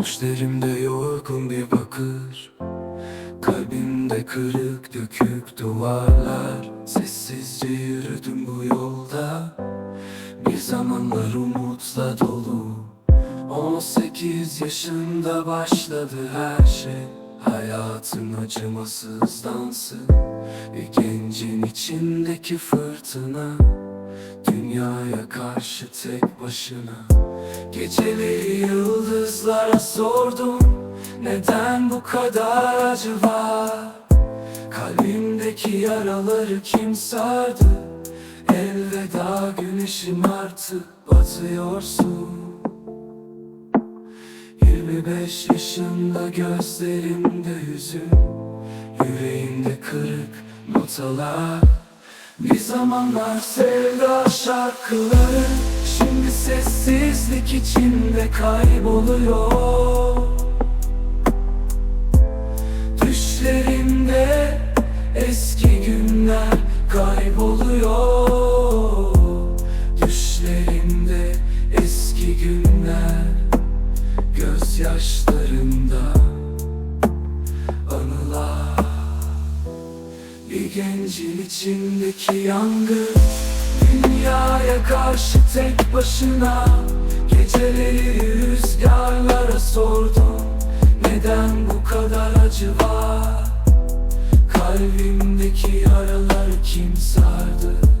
Düşlerimde yorgun bir bakış Kalbimde kırık dökük duvarlar. Sessizce yürüdüm bu yolda. Bir zamanlar umutla dolu. 18 yaşında başladı her şey. Hayatın acımasız dansı Bir gencin içindeki fırtına karşı tek başına. Geceleri yıldızlara sordum Neden bu kadar acı var? Kalbimdeki yaraları kim sardı? Elveda güneşim artık batıyorsun. 25 yaşında gözlerimde hüzün Yüreğimde kırık notalar Bir zamanlar sevda şarkıları Şimdi sessizlik içinde kayboluyor. Düşlerimde eski günler kayboluyor. Düşlerimde eski günler Gözyaşlarımda anılar Bir gencin içindeki yangın Dünyaya karşı tek başına. Geceleri rüzgarlara sordum Neden bu kadar acı var? Kalbimdeki yaralar kim sardı